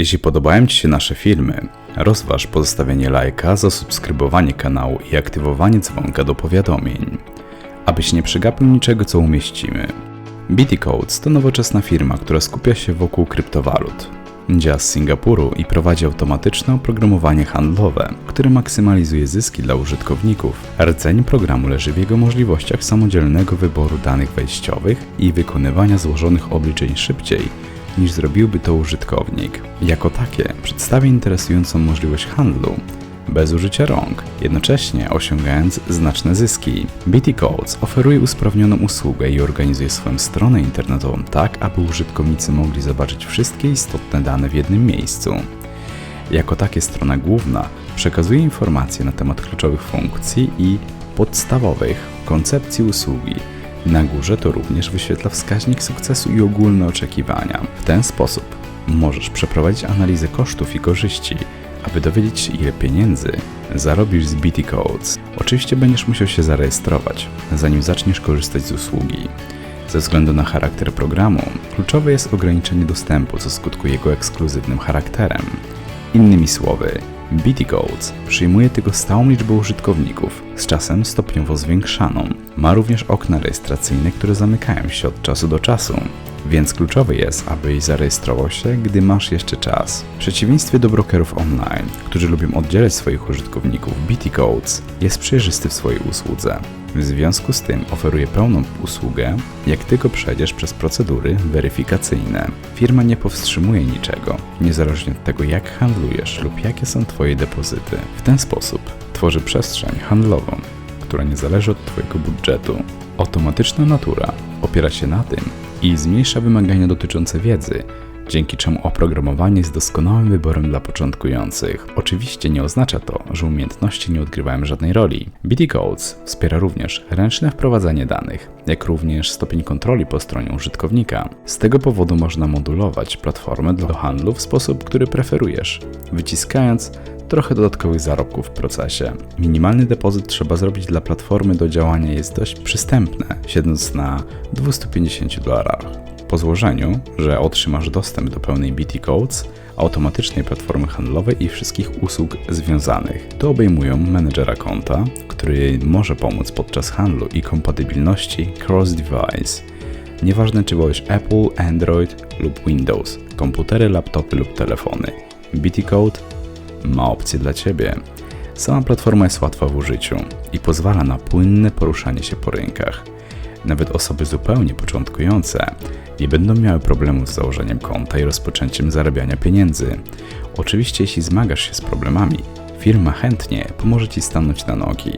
Jeśli podobają Ci się nasze filmy, rozważ pozostawienie lajka, zasubskrybowanie kanału i aktywowanie dzwonka do powiadomień, abyś nie przegapił niczego co umieścimy. BT Codes to nowoczesna firma, która skupia się wokół kryptowalut. Działa z Singapuru i prowadzi automatyczne oprogramowanie handlowe, które maksymalizuje zyski dla użytkowników. Rdzeń programu leży w jego możliwościach samodzielnego wyboru danych wejściowych i wykonywania złożonych obliczeń szybciej niż zrobiłby to użytkownik. Jako takie przedstawia interesującą możliwość handlu bez użycia rąk, jednocześnie osiągając znaczne zyski. BT Codes oferuje usprawnioną usługę i organizuje swoją stronę internetową tak, aby użytkownicy mogli zobaczyć wszystkie istotne dane w jednym miejscu. Jako takie strona główna przekazuje informacje na temat kluczowych funkcji i podstawowych koncepcji usługi. Na górze to również wyświetla wskaźnik sukcesu i ogólne oczekiwania. W ten sposób możesz przeprowadzić analizę kosztów i korzyści, aby dowiedzieć się ile pieniędzy zarobisz z BT Codes. Oczywiście będziesz musiał się zarejestrować, zanim zaczniesz korzystać z usługi. Ze względu na charakter programu, kluczowe jest ograniczenie dostępu, co skutkuje jego ekskluzywnym charakterem. Innymi słowy, BT Codes przyjmuje tylko stałą liczbę użytkowników, z czasem stopniowo zwiększaną. Ma również okna rejestracyjne, które zamykają się od czasu do czasu, więc kluczowe jest, abyś zarejestrował się, gdy masz jeszcze czas. W przeciwieństwie do brokerów online, którzy lubią oddzielać swoich użytkowników, BT Codes jest przejrzysty w swojej usłudze. W związku z tym oferuje pełną usługę, jak tylko przejdziesz przez procedury weryfikacyjne. Firma nie powstrzymuje niczego, niezależnie od tego jak handlujesz lub jakie są Twoje depozyty. W ten sposób tworzy przestrzeń handlową, która nie zależy od Twojego budżetu. Automatyczna natura opiera się na tym i zmniejsza wymagania dotyczące wiedzy, dzięki czemu oprogramowanie jest doskonałym wyborem dla początkujących. Oczywiście nie oznacza to, że umiejętności nie odgrywają żadnej roli. BT Codes wspiera również ręczne wprowadzanie danych, jak również stopień kontroli po stronie użytkownika. Z tego powodu można modulować platformę do handlu w sposób, który preferujesz, wyciskając trochę dodatkowych zarobków w procesie. Minimalny depozyt trzeba zrobić dla platformy do działania jest dość przystępne, siedząc na 250 dolarach. Po złożeniu, że otrzymasz dostęp do pełnej BT Codes, automatycznej platformy handlowej i wszystkich usług związanych. To obejmują menedżera konta, który może pomóc podczas handlu i kompatybilności cross-device. Nieważne czy wolisz Apple, Android lub Windows, komputery, laptopy lub telefony. BT Code ma opcję dla Ciebie. Sama platforma jest łatwa w użyciu i pozwala na płynne poruszanie się po rynkach. Nawet osoby zupełnie początkujące nie będą miały problemów z założeniem konta i rozpoczęciem zarabiania pieniędzy. Oczywiście, jeśli zmagasz się z problemami, firma chętnie pomoże Ci stanąć na nogi.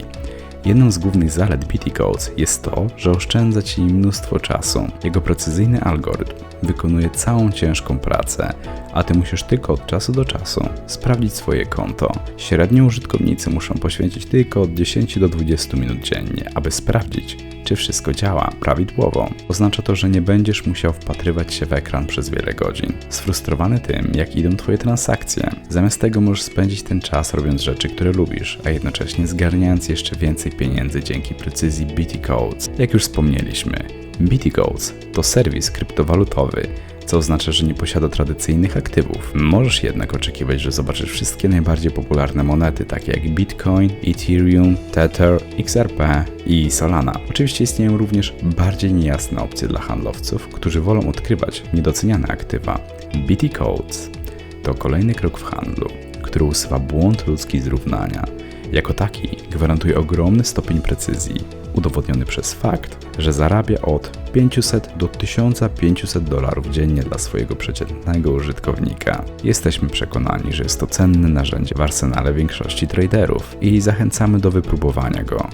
Jedną z głównych zalet BT Codes jest to, że oszczędza Ci mnóstwo czasu. Jego precyzyjny algorytm wykonuje całą ciężką pracę, a Ty musisz tylko od czasu do czasu sprawdzić swoje konto. Średnio użytkownicy muszą poświęcić tylko od 10 do 20 minut dziennie, aby sprawdzić, wszystko działa prawidłowo. Oznacza to, że nie będziesz musiał wpatrywać się w ekran przez wiele godzin. Sfrustrowany tym, jak idą Twoje transakcje. Zamiast tego możesz spędzić ten czas robiąc rzeczy, które lubisz, a jednocześnie zgarniając jeszcze więcej pieniędzy dzięki precyzji BT Codes. Jak już wspomnieliśmy, BT Codes to serwis kryptowalutowy, co oznacza, że nie posiada tradycyjnych aktywów. Możesz jednak oczekiwać, że zobaczysz wszystkie najbardziej popularne monety, takie jak Bitcoin, Ethereum, Tether, XRP i Solana. Oczywiście istnieją również bardziej niejasne opcje dla handlowców, którzy wolą odkrywać niedoceniane aktywa. BT to kolejny krok w handlu, który usuwa błąd ludzki z równania. Jako taki gwarantuje ogromny stopień precyzji, udowodniony przez fakt, że zarabia od 500 do 1500 dolarów dziennie dla swojego przeciętnego użytkownika. Jesteśmy przekonani, że jest to cenne narzędzie w arsenale większości traderów i zachęcamy do wypróbowania go.